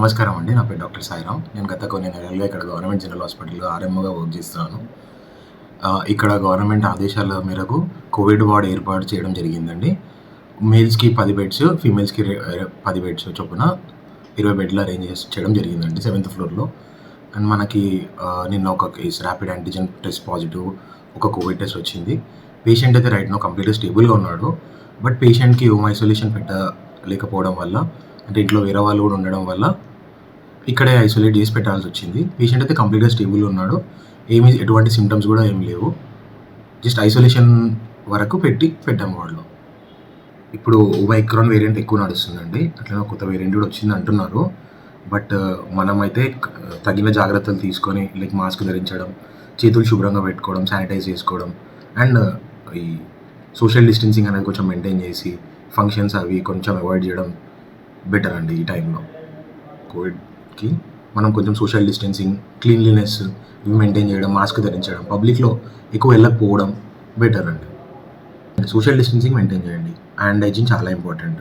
నమస్కారం అండి. నా పేరు డాక్టర్ సాయిరామ్ నేను గత కొన్ని నెలలుగా ఇక్కడ గవర్నమెంట్ జనరల్ హాస్పిటల్లో ఆర్ఎంఓగా వర్క్ చేస్తున్నాను. ఇక్కడ గవర్నమెంట్ ఆదేశాల మేరకు కోవిడ్ వార్డ్ ఏర్పాటు చేయడం జరిగిందండి. మేల్స్కి పది బెడ్స్ ఫీమేల్స్కి పది బెడ్స్ చొప్పున ఇరవై బెడ్లు అరేంజ్ చేసి చేయడం జరిగిందండి సెవెంత్ ఫ్లోర్లో. అండ్ మనకి నిన్న ఒక case rapid antigen test positive ఒక కోవిడ్ టెస్ట్ వచ్చింది. పేషెంట్ అయితే రైట్ నో కంప్లీట్గా స్టేబుల్గా ఉన్నాడు. బట్ పేషెంట్కి హోమ్ ఐసోలేషన్ పెట్టలేకపోవడం వల్ల అంటే ఇంట్లో వేరే వాళ్ళు కూడా ఉండడం వల్ల ఇక్కడే ఐసోలేట్ చేసి పెట్టాల్సి వచ్చింది. పేషెంట్ అయితే కంప్లీట్గా స్టేబుల్ ఉన్నాడు. ఏమీ ఎటువంటి సిమ్టమ్స్ కూడా ఏం లేవు. జస్ట్ ఐసోలేషన్ వరకు పెట్టి పెట్టాము వాళ్ళు ఇప్పుడు మైక్రాన్ వేరియంట్ ఎక్కువ నడుస్తుందండి. అట్లనే కొత్త వేరియంట్ కూడా వచ్చింది అంటున్నారు. బట్ uh, మనమైతే తగిన జాగ్రత్తలు తీసుకొని లైక్ మాస్క్ ధరించడం చేతులు శుభ్రంగా పెట్టుకోవడం శానిటైజ్ చేసుకోవడం అండ్ uh, ఈ సోషల్ డిస్టెన్సింగ్ అనేది కొంచెం మెయింటైన్ చేసి ఫంక్షన్స్ అవి కొంచెం అవాయిడ్ చేయడం బెటర్ అండి ఈ టైంలో కోవిడ్ కి మనం కొంచెం సోషల్ డిస్టెన్సింగ్ క్లీన్లీనెస్ ఇవి మెయింటైన్ చేయడం మాస్క్ ధరించడం పబ్లిక్లో ఎక్కువ వెళ్ళకపోవడం బెటర్ అండి. సోషల్ డిస్టెన్సింగ్ మెయింటైన్ చేయండి. హ్యాండ్ హైజీన్ చాలా ఇంపార్టెంట్